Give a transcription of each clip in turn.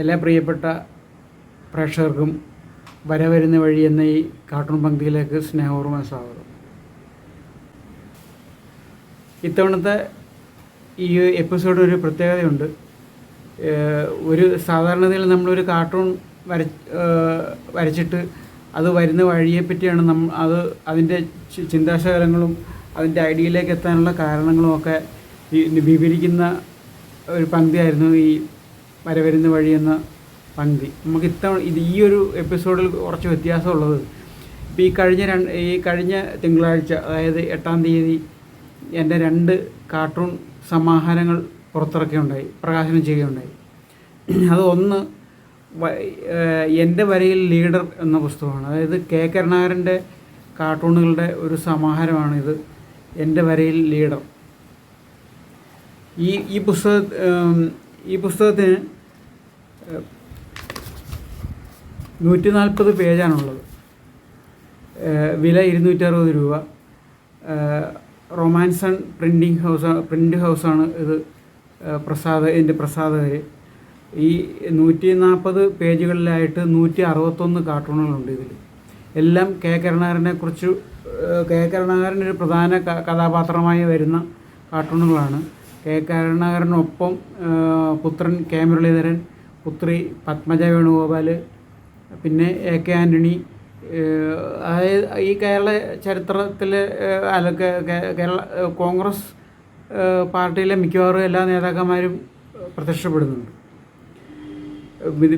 എല്ലാ പ്രിയപ്പെട്ട പ്രേക്ഷകർക്കും വരവരുന്ന വഴി എന്ന ഈ കാർട്ടൂൺ പങ്ക്തിയിലേക്ക് സ്നേഹപൂർവം സ്വാഗതം. ഇത്തവണത്തെ ഈ എപ്പിസോഡ് ഒരു പ്രത്യേകതയുണ്ട്. ഒരു സാധാരണതയിൽ നമ്മളൊരു കാർട്ടൂൺ വര വരച്ചിട്ട് അത് വരുന്ന വഴിയെ പറ്റിയാണ് നമ്മൾ അത് അതിന്റെ ചിന്താശകലങ്ങളും അതിന്റെ ഐഡിയയിലേക്ക് എത്താനുള്ള കാരണങ്ങളും ഒക്കെ വിവരിക്കുന്ന ഒരു പങ്ക്തിയായിരുന്നു ഈ വരവരുന്ന വഴി എന്ന പങ്ക്തി നമുക്ക് ഇത്തവണ ഇത് ഈ ഒരു എപ്പിസോഡിൽ കുറച്ച് വ്യത്യാസമുള്ളത്. ഇപ്പോൾ ഈ കഴിഞ്ഞ രണ്ട് ഈ കഴിഞ്ഞ തിങ്കളാഴ്ച അതായത് എട്ടാം തീയതി എന്റെ രണ്ട് കാർട്ടൂൺ സമാഹാരങ്ങൾ പുറത്തിറക്കുകയുണ്ടായി പ്രകാശനം ചെയ്യുകയുണ്ടായി. അത് ഒന്ന് എന്റെ വരയിൽ ലീഡർ എന്ന പുസ്തകമാണ്. അതായത് കെ കരുണാകരന്റെ കാർട്ടൂണുകളുടെ ഒരു സമാഹാരമാണിത് എന്റെ വരയിൽ ലീഡർ. ഈ ഈ പുസ്തക ഈ പുസ്തകത്തിന് നൂറ്റി നാൽപ്പത് പേജാണുള്ളത് വില ഇരുന്നൂറ്ററുപത് രൂപ. റൊമാൻസൺ പ്രിന്റിങ് ഹൗസ് പ്രിന്റ് ഹൗസാണ് ഇത് പ്രസാദ എന്റെ പ്രസാദകർ ഈ നൂറ്റി നാൽപ്പത് പേജുകളിലായിട്ട് നൂറ്റി അറുപത്തൊന്ന് കാർട്ടൂണുകളുണ്ട് ഇതിൽ എല്ലാം കെ കരുണാകരനെ കുറിച്ച് കെ കരുണാകരൻ ഒരു പ്രധാന കഥാപാത്രമായി വരുന്ന കാർട്ടൂണുകളാണ്. കെ കരുണാകരനൊപ്പം പുത്രൻ കെ മുരളീധരൻ പുത്രി പത്മജ വേണുഗോപാൽ പിന്നെ എ കെ ആന്റണി അതായത് ഈ കേരള ചരിത്രത്തിൽ അല്ലെങ്കിൽ കേരള കോൺഗ്രസ് പാർട്ടിയിലെ മിക്കവാറും എല്ലാ നേതാക്കന്മാരും പ്രത്യക്ഷപ്പെടുന്നുണ്ട്.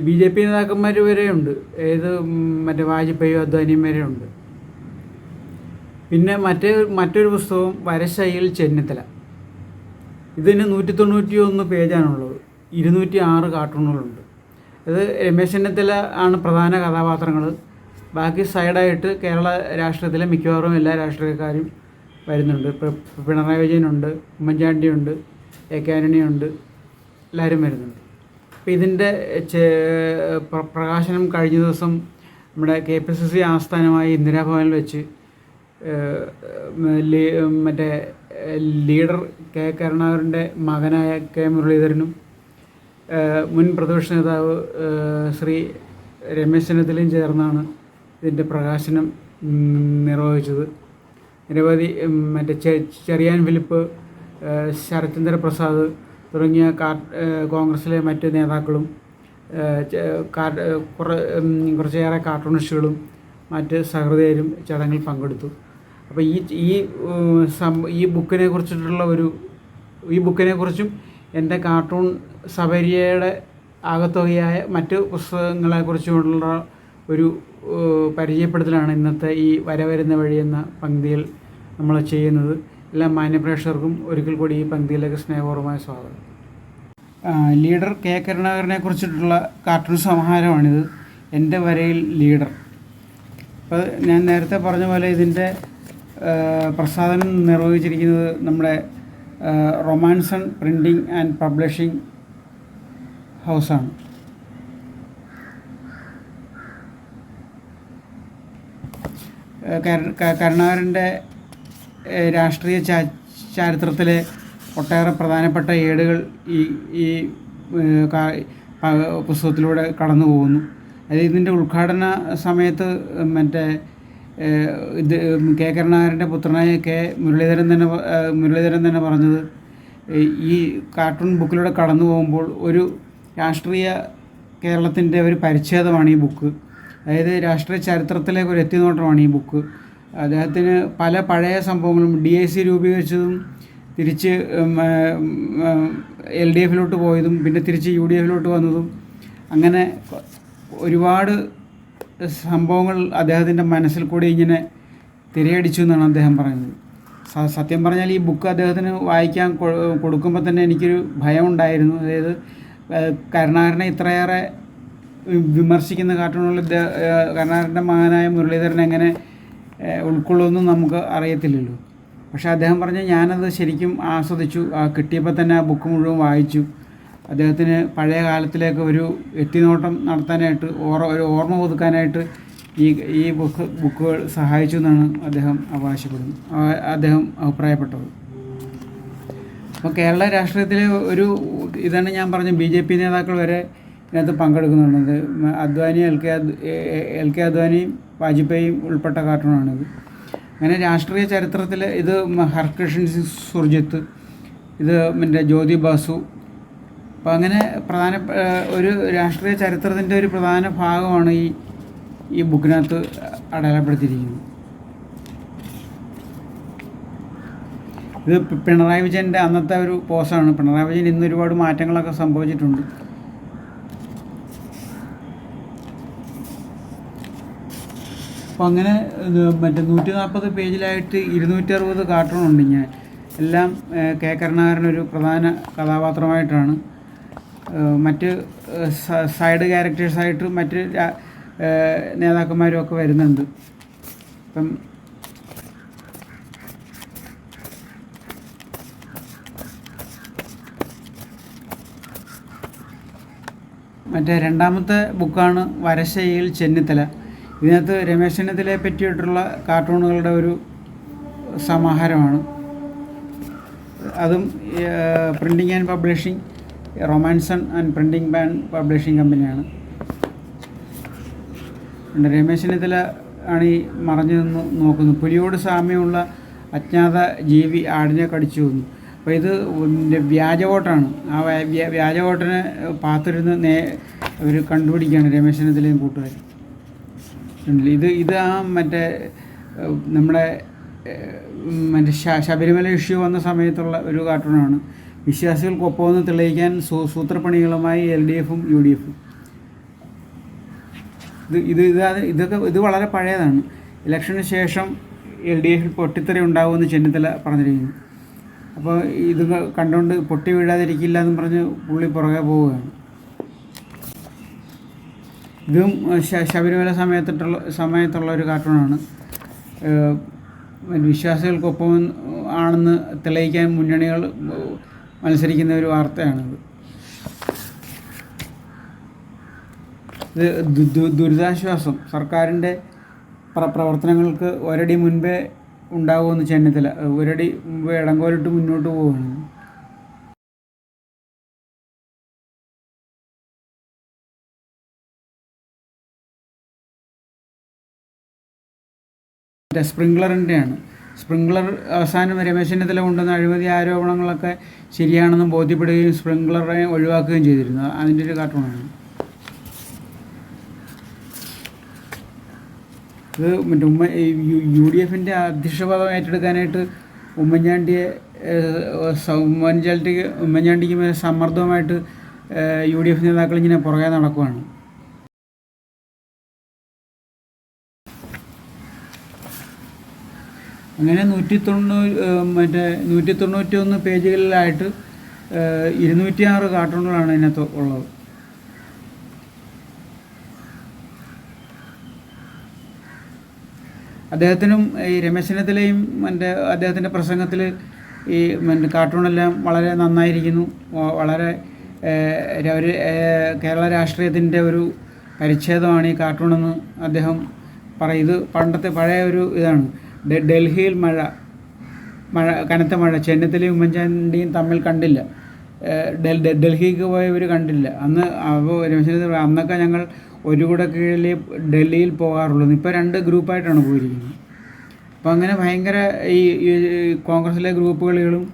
ബി ജെ പി നേതാക്കന്മാർ വരെയുണ്ട്. ഏത് മറ്റേ വാജ്പേയി അദ്വാനിയും വരെയുണ്ട്. പിന്നെ മറ്റേ മറ്റൊരു പുസ്തകം വരശൈൽ ചെന്നിത്തല. ഇതിന് നൂറ്റി തൊണ്ണൂറ്റി ഒന്ന് പേജാണുള്ളത്. ഇരുന്നൂറ്റി ആറ് കാർട്ടൂണുകളുണ്ട്. ഇത് രമേശ് ചെന്നിത്തല ആണ് പ്രധാന കഥാപാത്രങ്ങൾ ബാക്കി സൈഡായിട്ട് കേരള രാഷ്ട്രീയത്തിലെ മിക്കവാറും എല്ലാ രാഷ്ട്രീയക്കാരും വരുന്നുണ്ട്. ഇപ്പോൾ പിണറായി വിജയനുണ്ട് ഉമ്മൻചാണ്ടിയുണ്ട് എ കെ ആന്റണിയുണ്ട് എല്ലാവരും വരുന്നുണ്ട്. അപ്പോൾ ഇതിന്റെ പ്രകാശനം കഴിഞ്ഞ ദിവസം നമ്മുടെ കെ പി സി സി ആസ്ഥാനമായ ഇന്ദിരാഭവനിൽ വെച്ച് മറ്റേ ലീഡർ കെ കരുണാകരന്റെ മകനായ കെ മുരളീധരനും മുൻ പ്രതിപക്ഷ നേതാവ് ശ്രീ രമേശ് ചെന്നിത്തലയും ചേർന്നാണ് ഇതിന്റെ പ്രകാശനം നിർവഹിച്ചത്. നിരവധി മറ്റേ ചെറിയാൻ ഫിലിപ്പ് ശരത്ചന്ദ്ര പ്രസാദ് തുടങ്ങിയ കോൺഗ്രസിലെ മറ്റ് നേതാക്കളും കുറച്ചേറെ കാർട്ടൂണിസ്റ്റുകളും മറ്റ് സഹൃദയരും ചടങ്ങിൽ പങ്കെടുത്തു. അപ്പോൾ ഈ ഈ ഈ ബുക്കിനെ കുറിച്ചിട്ടുള്ള ഒരു ഈ ബുക്കിനെ കുറിച്ചും എന്റെ കാർട്ടൂൺ സബരിയയുടെ ആകത്തുകയായ മറ്റ് പുസ്തകങ്ങളെക്കുറിച്ചുള്ള ഒരു പരിചയപ്പെടുത്തലാണ് ഇന്നത്തെ ഈ വരവരുന്ന വഴി എന്ന പങ്ക്തിയിൽ നമ്മൾ ചെയ്യുന്നത്. എല്ലാ മാന്യപ്രേക്ഷകർക്കും ഒരിക്കൽ കൂടി ഈ പങ്ക്തിയിലേക്ക് സ്നേഹപൂർവമായ സ്വാഗതം. ലീഡർ കെ കരുണാകരനെ കുറിച്ചിട്ടുള്ള കാർട്ടൂൺ സംഹാരമാണിത്. എന്റെ വരയിൽ ലീഡർ. അപ്പോൾ ഞാൻ നേരത്തെ പറഞ്ഞ പോലെ ഇതിന്റെ പ്രസാദനം നിർവഹിച്ചിരിക്കുന്നത് നമ്മുടെ റൊമാൻസൺ പ്രിന്റിംഗ് ആൻഡ് പബ്ലിഷിംഗ് ഹൗസാണ് കരുണാകരന്റെ രാഷ്ട്രീയ ചരിത്രത്തിലെ ഒട്ടേറെ പ്രധാനപ്പെട്ട ഏടുകൾ ഈ ഈ പുസ്തകത്തിലൂടെ കടന്നു പോകുന്നു. അതായത് ഇതിന്റെ ഉദ്ഘാടന സമയത്ത് മറ്റേ ഇത് കെ കരുണാകരന്റെ പുത്രനായ കെ മുരളീധരൻ തന്നെ മുരളീധരൻ തന്നെ പറഞ്ഞത് ഈ കാർട്ടൂൺ ബുക്കിലൂടെ കടന്നു പോകുമ്പോൾ ഒരു രാഷ്ട്രീയ കേരളത്തിന്റെ ഒരു പരിച്ഛേദമാണ് ഈ ബുക്ക്. അതായത് രാഷ്ട്രീയ ചരിത്രത്തിലേക്ക് ഒരു എത്തിനോട്ടമാണ് ഈ ബുക്ക്. അദ്ദേഹത്തിന് പല പഴയ സംഭവങ്ങളും ഡി ഐ സി രൂപീകരിച്ചതും തിരിച്ച് എൽ ഡി എഫിലോട്ട് പോയതും പിന്നെ തിരിച്ച് യു ഡി എഫിലോട്ട് വന്നതും അങ്ങനെ ഒരുപാട് സംഭവങ്ങൾ അദ്ദേഹത്തിന്റെ മനസ്സിൽ കൂടി ഇങ്ങനെ തിരയടിച്ചു എന്നാണ് അദ്ദേഹം പറയുന്നത്. സത്യം പറഞ്ഞാൽ ഈ ബുക്ക് അദ്ദേഹത്തിന് വായിക്കാൻ കൊടുക്കുമ്പോൾ തന്നെ എനിക്കൊരു ഭയം ഉണ്ടായിരുന്നു അതായത് കരുണാകരനെ ഇത്രയേറെ വിമർശിക്കുന്ന ഏഹ് കരുണാകരന്റെ മകനായ മുരളീധരൻ എങ്ങനെ ഉൾക്കൊള്ളുമെന്നും നമുക്ക് അറിയത്തില്ലല്ലോ. പക്ഷേ അദ്ദേഹം പറഞ്ഞ ഞാനത് ശരിക്കും ആസ്വദിച്ചു. കിട്ടിയപ്പോൾ തന്നെ ആ ബുക്ക് മുഴുവൻ വായിച്ചു. അദ്ദേഹത്തിന് പഴയ കാലത്തിലേക്ക് ഒരു എത്തിനോട്ടം നടത്താനായിട്ട് ഓർ ഒരു ഓർമ്മ പുതുക്കാനായിട്ട് ഈ ഈ ബുക്ക് ബുക്കുകൾ സഹായിച്ചു എന്നാണ് അദ്ദേഹം അവകാശപ്പെടുന്നത് അദ്ദേഹം അഭിപ്രായപ്പെട്ടത്. അപ്പോൾ കേരള രാഷ്ട്രീയത്തിലെ ഒരു ഇതാണ് ഞാൻ പറഞ്ഞു ബി ജെ പി നേതാക്കൾ വരെ ഇതിനകത്ത് പങ്കെടുക്കുന്നുണ്ട്. Advani L K L K അദ്വാനിയും വാജ്പേയിയും ഉൾപ്പെട്ട കാർട്ടൂണാണിത്. അങ്ങനെ രാഷ്ട്രീയ ചരിത്രത്തിൽ ഇത് ഹർകൃഷ്ണൻ സിംഗ് സുർജിത്ത് ഇത് മറ്റേ ജ്യോതി ബാസു. അപ്പോൾ അങ്ങനെ പ്രധാന ഒരു രാഷ്ട്രീയ ചരിത്രത്തിന്റെ ഒരു പ്രധാന ഭാഗമാണ് ഈ ഈ ബുക്കിനകത്ത് അടയാളപ്പെടുത്തിയിരിക്കുന്നത്. ഇത് പിണറായി വിജയന്റെ അന്നത്തെ ഒരു പോസാണ്. പിണറായി വിജയൻ ഇന്ന് ഒരുപാട് മാറ്റങ്ങളൊക്കെ സംഭവിച്ചിട്ടുണ്ട്. അപ്പോൾ അങ്ങനെ മറ്റേ നൂറ്റി നാൽപ്പത് പേജിലായിട്ട് ഇരുന്നൂറ്റി അറുപത് കാർട്ടൂൺ ഉണ്ട് ഞാൻ എല്ലാം കെ കരുണാകരൻ ഒരു പ്രധാന കഥാപാത്രമായിട്ടാണ്. മറ്റ് സൈഡ് ക്യാരക്ടേഴ്സായിട്ട് മറ്റ് നേതാക്കന്മാരും ഒക്കെ വരുന്നുണ്ട്. ഇപ്പം മറ്റേ രണ്ടാമത്തെ ബുക്കാണ് വരശയിൽ ചെന്നിത്തല. ഇതിനകത്ത് രമേശ് ചെന്നിത്തലയെ പറ്റിയിട്ടുള്ള കാർട്ടൂണുകളുടെ ഒരു സമാഹാരമാണ്. അതും printing and publishing Romanson and printing and publishing കമ്പനിയാണ്. രമേശ് ചെന്നിത്തല ആണ് ഈ മറഞ്ഞു നിന്ന് നോക്കുന്നത്. പുലിയോട് സാമ്യമുള്ള അജ്ഞാത ജീവി ആടിനെ കടിച്ചു കൊന്നു. അപ്പോൾ ഇത് വ്യാജ വോട്ടാണ്. ആ വ്യ- വ്യ- വ്യാജ വോട്ടിനെ പാത്തിരുന്ന് നേ അവർ കണ്ടുപിടിക്കുകയാണ് രമേശ് കൂട്ടുകാർ ഇത് ഇത് ആ മറ്റേ നമ്മുടെ മറ്റേ ശബരിമല ഇഷ്യൂ വന്ന സമയത്തുള്ള ഒരു കാർട്ടൂണാണ്. വിശ്വാസികൾക്കൊപ്പമെന്ന് തെളിയിക്കാൻ സൂത്രപ്പണികളുമായി എൽ ഡി എഫും യു ഡി എഫും. ഇത് ഇത് ഇത് ഇതൊക്കെ ഇത് വളരെ പഴയതാണ്. ഇലക്ഷന് ശേഷം എൽ ഡി എഫിൽ പൊട്ടിത്തെറി ഉണ്ടാകുമെന്ന് ചെന്നിത്തല പറഞ്ഞിരിക്കുന്നു. അപ്പോൾ ഇത് കണ്ടുകൊണ്ട് പൊട്ടി വീഴാതിരിക്കില്ല എന്ന് പറഞ്ഞ് പുള്ളി പുറകെ പോവുകയാണ്. ഇതും ശബരിമല സമയത്തിട്ടുള്ള സമയത്തുള്ള ഒരു കാർട്ടൂണാണ്. വിശ്വാസികൾക്കൊപ്പം ആണെന്ന് തെളിയിക്കാൻ മുന്നണികൾ മത്സരിക്കുന്ന ഒരു വാർത്തയാണിത്. ഇത് ദുരിതാശ്വാസം സർക്കാരിന്റെ പ്ര- പ്രവർത്തനങ്ങൾക്ക് ഒരടി മുൻപേ ഉണ്ടാകുമെന്ന് ചെന്നിത്തല. ഒരടി ഇടങ്കോലിട്ട് മുന്നോട്ട് പോവുകയാണ്. സ്പ്രിംഗ്ലറിന്റെയാണ് സ്പ്രിംഗ്ലർ അവസാനം രമേശ് ചെന്നിത്തല കൊണ്ടുവന്ന അഴിമതി ആരോപണങ്ങളൊക്കെ ശരിയാണെന്ന് ബോധ്യപ്പെടുകയും സ്പ്രിംഗ്ലറെ ഒഴിവാക്കുകയും ചെയ്തിരുന്നു. അതിന്റെ ഒരു കാർട്ടൂണാണ്. ഇത് മറ്റേ ഉമ്മ യു- ഡി എഫിന്റെ അധ്യക്ഷപദം ഏറ്റെടുക്കാനായിട്ട് ഉമ്മൻചാണ്ടിയെ ഉമ്മൻചാണ്ടിക്ക് ഉമ്മൻചാണ്ടിക്ക് മേലെ സമ്മർദ്ദവുമായിട്ട് യു ഡി എഫ് നേതാക്കൾ ഇങ്ങനെ പുറകെ നടക്കുകയാണ് അങ്ങനെ നൂറ്റി തൊണ്ണൂറ് മറ്റേ നൂറ്റി തൊണ്ണൂറ്റി ഒന്ന് പേജുകളിലായിട്ട് ഇരുന്നൂറ്റി ആറ് കാർട്ടൂണുകളാണ് ഇതിനകത്ത് ഉള്ളത്. അദ്ദേഹത്തിനും ഈ രമേശ് ചെന്നിത്തലയും എന്റെ അദ്ദേഹത്തിന്റെ പ്രസംഗത്തിൽ ഈ കാർട്ടൂണെല്ലാം വളരെ നന്നായിരിക്കുന്നു. വളരെ ഒരു കേരള രാഷ്ട്രീയത്തിന്റെ ഒരു പരിച്ഛേദമാണ് ഈ കാർട്ടൂണെന്ന് അദ്ദേഹം പറയും ഇത് പണ്ടത്തെ പഴയ ഒരു ഇതാണ്. ഡൽഹിയിൽ മഴ മഴ കനത്ത മഴ ചെന്നിത്തലയും ഉമ്മൻചാണ്ടിയും തമ്മിൽ കണ്ടില്ല. ഡൽഹിക്ക് പോയവർ കണ്ടില്ല. അന്ന് അപ്പോൾ രമേശ് അന്നൊക്കെ ഞങ്ങൾ ഒരു കൂടെ കീഴിൽ ഡൽഹിയിൽ പോകാറുള്ളൂ ഇപ്പോൾ രണ്ട് ഗ്രൂപ്പായിട്ടാണ് പോയിരിക്കുന്നത്. അപ്പോൾ അങ്ങനെ ഭയങ്കര ഈ കോൺഗ്രസിലെ ഗ്രൂപ്പുകളികളും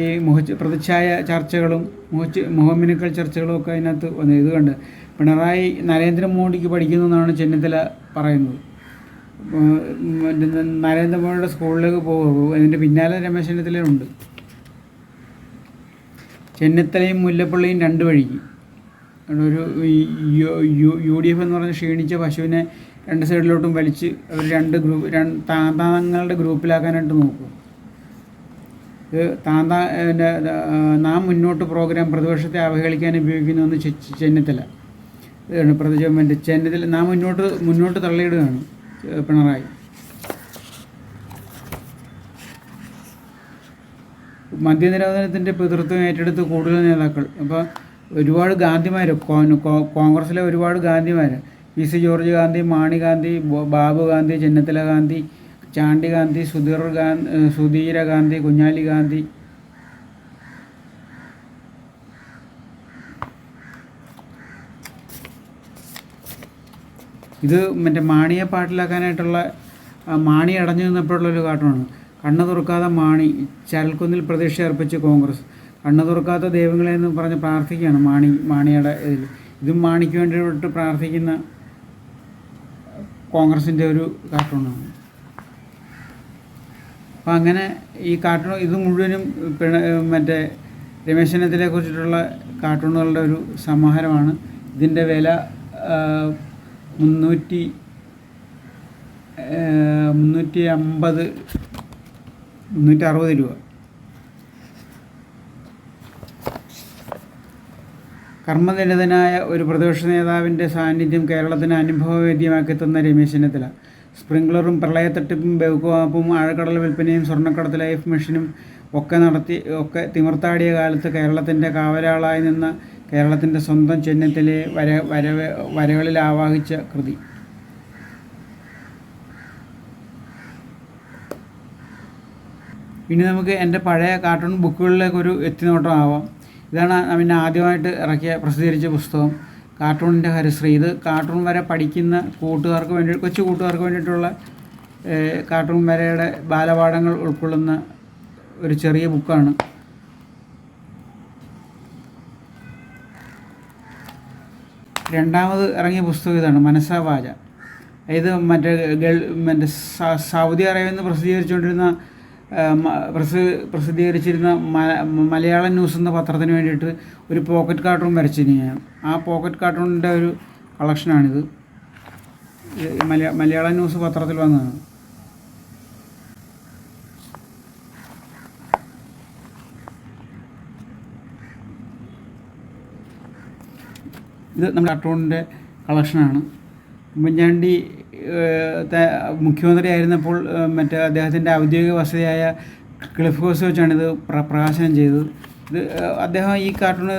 ഈ മുഖ പ്രതിച്ഛായ ചർച്ചകളും മുഖച്ച് മുഖമിനുക്കൽ ചർച്ചകളും ഒക്കെ അതിനകത്ത് വന്നു. ഇത് കണ്ട് പിണറായി നരേന്ദ്രമോദിക്ക് പഠിക്കുന്നു എന്നാണ് ചെന്നിത്തല പറയുന്നത്. നരേന്ദ്രമോദിയുടെ സ്കൂളിലേക്ക് പോകും അതിന്റെ പിന്നാലെ രമേശ് ചെന്നിത്തലയുണ്ട്. ചെന്നിത്തലയും മുല്ലപ്പള്ളിയും രണ്ട് വഴിക്ക്. ഒരു യു- ഡി എഫ് എന്ന് പറഞ്ഞ ക്ഷീണിച്ച പശുവിനെ രണ്ട് സൈഡിലോട്ടും വലിച്ച് അവർ രണ്ട് ഗ്രൂപ്പ് രണ്ട് താന്താങ്ങളുടെ ഗ്രൂപ്പിലാക്കാനായിട്ട് നോക്കും. ഇത് താന്താ നാം മുന്നോട്ട് പ്രോഗ്രാം പ്രതിപക്ഷത്തെ അവഹേളിക്കാൻ ഉപയോഗിക്കുന്ന ഒന്ന് ചെന്നിത്തല. ഇതാണ് പ്രതിപക്ഷ ചെന്നിത്തല. നാം മുന്നോട്ട് മുന്നോട്ട് തള്ളിയിടുകയാണ് പിണറായി. മദ്യനിരോധനത്തിന്റെ പിതൃത്വം ഏറ്റെടുത്ത് കൂടുതൽ നേതാക്കൾ. അപ്പോൾ ഒരുപാട് ഗാന്ധിമാർ കോൺഗ്രസ്സിലെ ഒരുപാട് ഗാന്ധിമാർ P C. George Gandhi Mani Gandhi Babu Gandhi Chennithala Gandhi Chandy Gandhi Sudheer Gandhi Sudheera Gandhi Kunjali Gandhi. ഇത് മറ്റേ മാണിയെ പാട്ടിലാക്കാനായിട്ടുള്ള മാണി അടഞ്ഞു നിന്നപ്പോഴുള്ളൊരു കാട്ടമാണ്. കണ്ണു തുറക്കാതെ മാണി ചരൽക്കുന്നിൽ പ്രതീക്ഷ അർപ്പിച്ച് കോൺഗ്രസ്. കണ്ണു തുറക്കാത്ത ദൈവങ്ങളെ എന്ന് പറഞ്ഞ് പ്രാർത്ഥിക്കുകയാണ് മാണി മാണിയുടെ ഇതിൽ. ഇതും മാണിക്ക് വേണ്ടിയിട്ട് പ്രാർത്ഥിക്കുന്ന കോൺഗ്രസിന്റെ ഒരു കാർട്ടൂണാണ്. അപ്പോൾ അങ്ങനെ ഈ കാർട്ടൂൺ ഇത് മുഴുവനും പിണ മറ്റേ രമേശ് ചെന്നിത്തലയെ കുറിച്ചിട്ടുള്ള കാർട്ടൂണുകളുടെ ഒരു സമാഹാരമാണ്. ഇതിന്റെ വില മുന്നൂറ്റി മുന്നൂറ്റി അമ്പത് മുന്നൂറ്റി അറുപത് രൂപ. കർമ്മനിരതനായ ഒരു പ്രതിപക്ഷ നേതാവിന്റെ സാന്നിധ്യം കേരളത്തിന് അനുഭവവേദ്യമാക്കി തന്ന രമേശ് ചെന്നിത്തല. സ്പ്രിംഗ്ലറും പ്രളയത്തട്ടിപ്പും ബെവ്കുവാപ്പും ആഴക്കടൽ വിൽപ്പനയും സ്വർണക്കടത്ത് ലൈഫ് മെഷീനും ഒക്കെ നടത്തി ഒക്കെ തിമിർത്താടിയ കാലത്ത് കേരളത്തിന്റെ കാവലാളായി നിന്ന കേരളത്തിന്റെ സ്വന്തം ചെന്നിത്തലയെ വര വരവ് വരകളിൽ ആവാഹിച്ച കൃതി. ഇനി നമുക്ക് എന്റെ പഴയ കാർട്ടൂൺ ബുക്കുകളിലേക്ക് ഒരു എത്തിനോട്ടം ആവാം ഇതാണ് പിന്നെ ആദ്യമായിട്ട് ഇറക്കിയ പ്രസിദ്ധീകരിച്ച പുസ്തകം. കാർട്ടൂണിന്റെ ഹരിശ്രീ ഇത് കാർട്ടൂൺ വരെ പഠിക്കുന്ന കൂട്ടുകാർക്ക് വേണ്ടി കൊച്ചു കൂട്ടുകാർക്ക് വേണ്ടിയിട്ടുള്ള കാർട്ടൂൺ വരയുടെ ബാലപാഠങ്ങൾ ഉൾക്കൊള്ളുന്ന ഒരു ചെറിയ ബുക്കാണ്. രണ്ടാമത് ഇറങ്ങിയ പുസ്തകം ഇതാണ് മനസ്സാവാച ഇത് മറ്റേ ഗൾ മറ്റേ സൗദി അറേബ്യയിൽ നിന്ന് പ്രസിദ്ധീകരിച്ചുകൊണ്ടിരുന്ന പ്രസി- പ്രസിദ്ധീകരിച്ചിരുന്ന മലയാള ന്യൂസ് എന്ന പത്രത്തിന് വേണ്ടിയിട്ട് ഒരു പോക്കറ്റ് കാർട്ടൂൺ വരച്ചിരുന്നു ഞാൻ. ആ പോക്കറ്റ് കാർട്ടൂണിന്റെ ഒരു കളക്ഷനാണിത്. മലയാ മലയാളം ന്യൂസ് പത്രത്തിൽ വന്നതാണ്. ഇത് നമ്മുടെ കാർട്ടൂണിന്റെ കളക്ഷനാണ്. ഉമ്മൻചാണ്ടി മുഖ്യമന്ത്രി ആയിരുന്നപ്പോൾ മറ്റേ അദ്ദേഹത്തിന്റെ ഔദ്യോഗിക വസതിയായ ക്ലിഫ് ഹൗസ് വെച്ചാണ് ഇത് പ്ര പ്രകാശനം ചെയ്തത്. ഇത് അദ്ദേഹം ഈ കാർട്ടൂണ്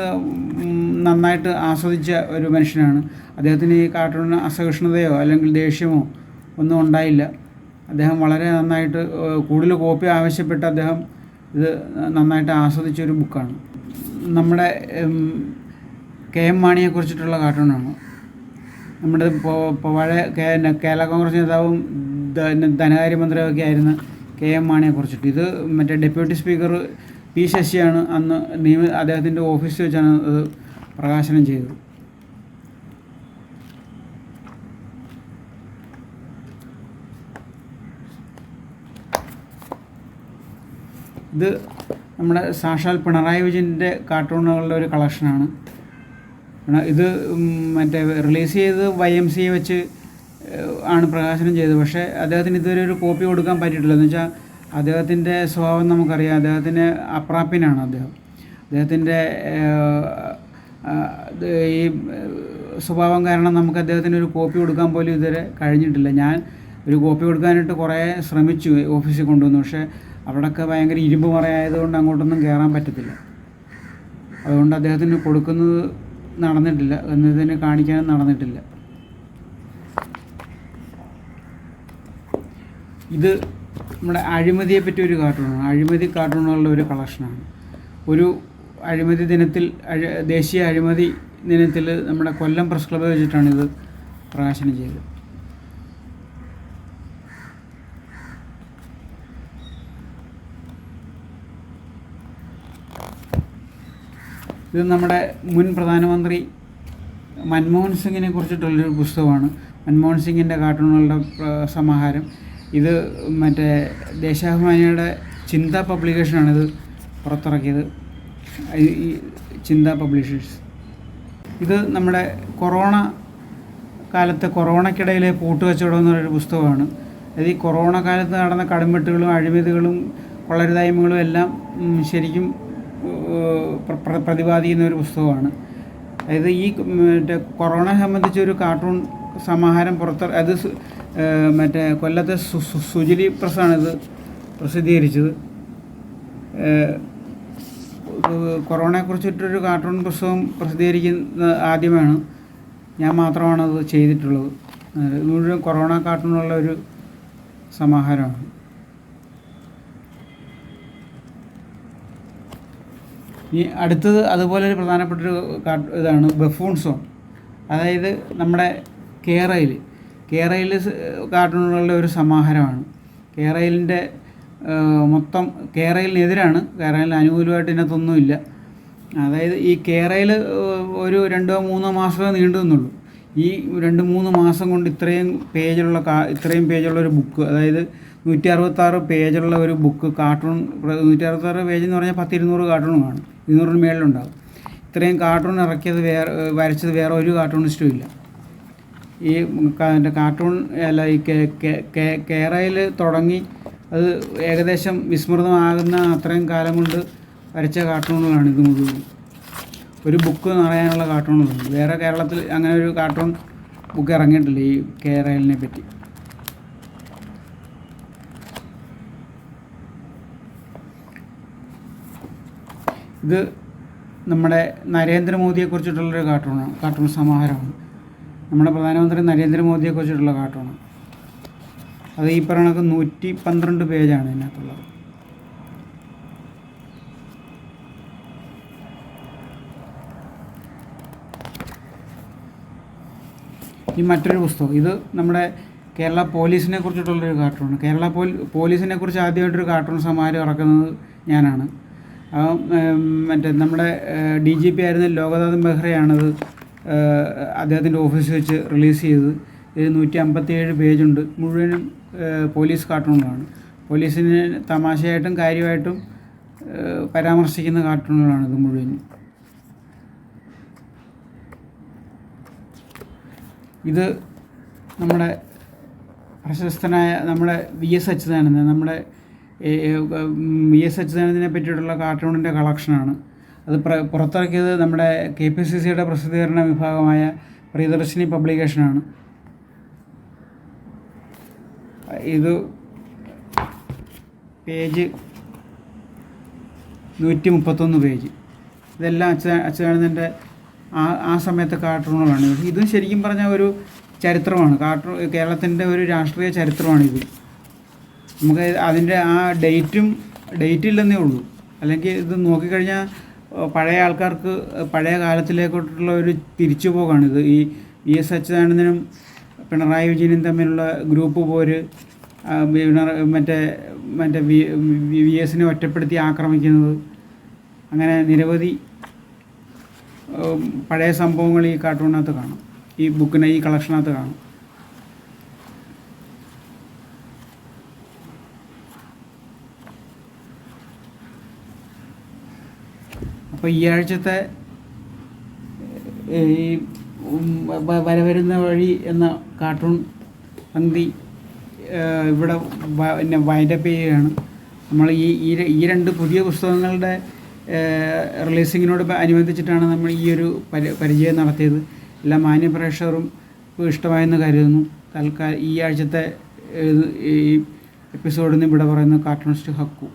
നന്നായിട്ട് ആസ്വദിച്ച ഒരു മനുഷ്യനാണ്. അദ്ദേഹത്തിന് ഈ കാർട്ടൂണിന് അസഹിഷ്ണുതയോ അല്ലെങ്കിൽ ദേഷ്യമോ ഒന്നും ഉണ്ടായില്ല. അദ്ദേഹം വളരെ നന്നായിട്ട് കൂടുതൽ കോപ്പി ആവശ്യപ്പെട്ട് അദ്ദേഹം ഇത് നന്നായിട്ട് ആസ്വദിച്ച ഒരു ബുക്കാണ്. നമ്മുടെ കെ എം മാണിയെക്കുറിച്ചിട്ടുള്ള കാർട്ടൂണാണ്. നമ്മുടെ പഴയ കേരള കോൺഗ്രസ് നേതാവും ധനകാര്യമന്ത്രിയൊക്കെ ആയിരുന്ന കെ എം മാണിയെക്കുറിച്ചിട്ട് ഇത് മറ്റേ ഡെപ്യൂട്ടി സ്പീക്കർ പി ശശിയാണ് അന്ന് നിയമ അദ്ദേഹത്തിന്റെ ഓഫീസിൽ വെച്ചാണ് അത് പ്രകാശനം ചെയ്തത്. ഇത് നമ്മുടെ സാക്ഷാൽ പിണറായി വിജയന്റെ കാർട്ടൂണുകളുടെ ഒരു കളക്ഷനാണ് ഇത് മറ്റേ റിലീസ് ചെയ്ത് വൈ എം സി വെച്ച് ആണ് പ്രകാശനം ചെയ്തത്. പക്ഷേ അദ്ദേഹത്തിന് ഇതുവരെ ഒരു കോപ്പി കൊടുക്കാൻ പറ്റിയിട്ടില്ല. എന്ന് വെച്ചാൽ അദ്ദേഹത്തിന്റെ സ്വഭാവം നമുക്കറിയാം. അദ്ദേഹത്തിന് അപ്രാപ്യനാണ് അദ്ദേഹം. അദ്ദേഹത്തിന്റെ ഈ സ്വഭാവം കാരണം നമുക്ക് അദ്ദേഹത്തിന് ഒരു കോപ്പി കൊടുക്കാൻ പോലും ഇതുവരെ കഴിഞ്ഞിട്ടില്ല. ഞാൻ ഒരു കോപ്പി കൊടുക്കാനായിട്ട് കുറേ ശ്രമിച്ചു ഓഫീസിൽ കൊണ്ടുവന്നു. പക്ഷേ അവിടെയൊക്കെ ഭയങ്കര ഇരുമ്പ് മറയായതുകൊണ്ട് അങ്ങോട്ടൊന്നും കയറാൻ പറ്റത്തില്ല. അതുകൊണ്ട് അദ്ദേഹത്തിന് കൊടുക്കുന്നത് നടന്നിട്ടില്ല. എന്നതിന് കാണിക്കാനും നടന്നിട്ടില്ല. ഇത് നമ്മുടെ അഴിമതിയെ പറ്റി ഒരു കാർട്ടൂണാണ് അഴിമതി കാർട്ടൂണുകളുടെ ഒരു കളക്ഷനാണ് ഒരു അഴിമതി ദിനത്തിൽ ദേശീയ അഴിമതി ദിനത്തിൽ നമ്മുടെ കൊല്ലം പ്രസ് ക്ലബ് വെച്ചിട്ടാണ് ഇത് പ്രകാശനം ചെയ്തത്. ഇത് നമ്മുടെ മുൻ പ്രധാനമന്ത്രി മൻമോഹൻ സിംഗിനെ കുറിച്ചിട്ടുള്ളൊരു പുസ്തകമാണ്. മൻമോഹൻ സിംഗിന്റെ കാർട്ടൂണുകളുടെ സമാഹാരം. ഇത് മറ്റേ ദേശാഭിമാനിയുടെ ചിന്ത പബ്ലിക്കേഷനാണിത് പുറത്തിറക്കിയത്. ഈ- ചിന്ത പബ്ലിഷേഴ്സ്. ഇത് നമ്മുടെ കൊറോണ കാലത്തെ കൊറോണയ്ക്കിടയിലെ പൂട്ടുകച്ചവടം എന്നൊരു പുസ്തകമാണ്. അത് ഈ കൊറോണ കാലത്ത് നടന്ന കടുംവെട്ടുകളും അഴിമതികളും കൊള്ളരുതായ്മകളും എല്ലാം ശരിക്കും പ്രതിപാദിക്കുന്ന ഒരു പുസ്തകമാണ്. അതായത് ഈ മറ്റേ കൊറോണ സംബന്ധിച്ച ഒരു കാർട്ടൂൺ സമാഹാരം പുറത്ത് അത് മറ്റേ കൊല്ലത്തെ സുജിലി പ്രസ്സാണ് ഇത് പ്രസിദ്ധീകരിച്ചത് കൊറോണയെക്കുറിച്ചിട്ടൊരു കാർട്ടൂൺ പുസ്തകം പ്രസിദ്ധീകരിക്കുന്ന ആദ്യമാണ്. ഞാൻ മാത്രമാണ് അത് ചെയ്തിട്ടുള്ളത്. മുഴുവൻ കൊറോണ കാർട്ടൂണുള്ള ഒരു സമാഹാരമാണ്. ഈ അടുത്തത് അതുപോലെ ഒരു പ്രധാനപ്പെട്ട ഒരു ഇതാണ് ബഫൂൺ സോൺ. അതായത് നമ്മുടെ കേരയിൽ കേരയിൽ കാർട്ടൂണുകളുടെ ഒരു സമാഹാരമാണ്. കേരയിലിന്റെ മൊത്തം കേരയിലിനെതിരാണ്. കേരളിന് അനുകൂലമായിട്ട് ഇതിനകത്തൊന്നുമില്ല. അതായത് ഈ കേരയിൽ ഒരു രണ്ടോ മൂന്നോ മാസമേ നീണ്ടു നിന്നുള്ളൂ ഈ രണ്ട് മൂന്ന് മാസം കൊണ്ട് ഇത്രയും പേജുള്ള ഇത്രയും പേജുള്ള ഒരു ബുക്ക് അതായത് നൂറ്റി അറുപത്താറ് പേജുള്ള ഒരു ബുക്ക് കാർട്ടൂൺ നൂറ്റി അറുപത്താറ് പേജ് എന്ന് പറഞ്ഞാൽ പത്ത് ഇരുന്നൂറ് കാർട്ടൂൺ കാണും ഇരുന്നൂറിന് മേളിലുണ്ടാകും ഇത്രയും കാർട്ടൂൺ ഇറക്കിയത് വേറെ വരച്ചത് വേറെ ഒരു കാർട്ടൂണിസ്റ്റും ഇല്ല. ഈ കാർട്ടൂൺ അല്ല ഈ കേരയിൽ തുടങ്ങി അത് ഏകദേശം വിസ്മൃതമാകുന്ന അത്രയും കാലം കൊണ്ട് വരച്ച കാർട്ടൂണുകളാണ് ഇത് മുഴുവൻ ഒരു ബുക്ക് നിറയാനുള്ള കാർട്ടൂണുകളുണ്ട്. വേറെ കേരളത്തിൽ അങ്ങനെ ഒരു കാർട്ടൂൺ ബുക്ക് ഇറങ്ങിയിട്ടില്ല ഈ കേരളിനെ പറ്റി. ഇത് നമ്മുടെ നരേന്ദ്രമോദിയെക്കുറിച്ചിട്ടുള്ളൊരു കാർട്ടൂണാണ് കാർട്ടൂൺ സമാഹാരമാണ്. നമ്മുടെ പ്രധാനമന്ത്രി നരേന്ദ്രമോദിയെക്കുറിച്ചിട്ടുള്ള കാർട്ടൂണാണ് അത് ഈ പറയണക്ക് നൂറ്റി പന്ത്രണ്ട് പേജാണ് ഇതിനകത്തുള്ളത്. ഈ മറ്റൊരു പുസ്തകം ഇത് നമ്മുടെ കേരള പോലീസിനെ കുറിച്ചിട്ടുള്ളൊരു കാർട്ടൂൺ കേരള പോലീ പോലീസിനെ കുറിച്ച് ആദ്യമായിട്ടൊരു കാർട്ടൂൺ സമാഹാരം ഇറക്കുന്നത് ഞാനാണ്. മറ്റേ നമ്മുടെ ഡി ജി പി ആയിരുന്ന ലോകനാഥൻ ബെഹ്റയാണത് അദ്ദേഹത്തിന്റെ ഓഫീസിൽ വെച്ച് റിലീസ് ചെയ്തത്. ഇത് നൂറ്റി അമ്പത്തിയേഴ് പേജുണ്ട്. മുഴുവനും പോലീസ് കാർട്ടൂണുകളാണ്. പോലീസിനെ തമാശയായിട്ടും കാര്യമായിട്ടും പരാമർശിക്കുന്ന കാർട്ടൂണുകളാണ് ഇത് മുഴുവനും. ഇത് നമ്മുടെ പ്രശസ്തനായ നമ്മുടെ വി എസ് അച്യുതാനന്ദൻ നമ്മുടെ വി എസ് അച്യുതാനന്ദനെ പറ്റിയിട്ടുള്ള കാർട്ടൂണിന്റെ കളക്ഷനാണ്. അത് പ്ര പുറത്തിറക്കിയത് നമ്മുടെ കെ പി സി സിയുടെ പ്രസിദ്ധീകരണ വിഭാഗമായ പ്രിയദർശിനി പബ്ലിക്കേഷനാണ്. ഇത് പേജ് നൂറ്റി മുപ്പത്തൊന്ന് പേജ്. ഇതെല്ലാം അച്യുത അച്യുതാനന്ദന്റെ ആ ആ സമയത്തെ കാർട്ടൂണുകളാണ്. ഇതും ശരിക്കും പറഞ്ഞാൽ ഒരു ചരിത്രമാണ്. കാർട്ടൂൺ കേരളത്തിന്റെ ഒരു രാഷ്ട്രീയ ചരിത്രമാണിത്. നമുക്ക് അതിന്റെ ആ ഡേറ്റും ഡേറ്റ് ഇല്ലെന്നേ ഉള്ളൂ. അല്ലെങ്കിൽ ഇത് നോക്കിക്കഴിഞ്ഞാൽ പഴയ ആൾക്കാർക്ക് പഴയ കാലത്തിലേക്കോട്ടുള്ള ഒരു തിരിച്ചു പോകാണ്. ഇത് ഈ വി എസ് അച്യുതാനന്ദനും പിണറായി വിജയനും തമ്മിലുള്ള ഗ്രൂപ്പ് പോര് മറ്റേ മറ്റേ വി വി എസിനെ ഒറ്റപ്പെടുത്തി ആക്രമിക്കുന്നത്. അങ്ങനെ നിരവധി പഴയ സംഭവങ്ങൾ ഈ കാർട്ടൂണിനകത്ത് കാണാം. ഈ ബുക്കിനെ ഈ കളക്ഷനകത്ത് കാണും. അപ്പോൾ ഈ ആഴ്ചത്തെ ഈ വരവരുന്ന വഴി എന്ന കാർട്ടൂൺ പങ്ക്തി ഇവിടെ പിന്നെ വൈൻഡപ്പ് ചെയ്യുകയാണ്. നമ്മൾ ഈ ഈ രണ്ട് പുതിയ പുസ്തകങ്ങളുടെ റിലീസിങ്ങിനോട് അനുബന്ധിച്ചിട്ടാണ് നമ്മൾ ഈ ഒരു പരി പരിചയം നടത്തിയത്. എല്ലാ മാന്യപ്രേക്ഷകരും ഇഷ്ടമായെന്ന് കരുതുന്നു. തൽക്കാലം ഈ ആഴ്ചത്തെ ഈ എപ്പിസോഡിൽ നിന്ന് ഇവിടെ പറയുന്നു കാർട്ടൂണിസ്റ്റ് ഹക്കു.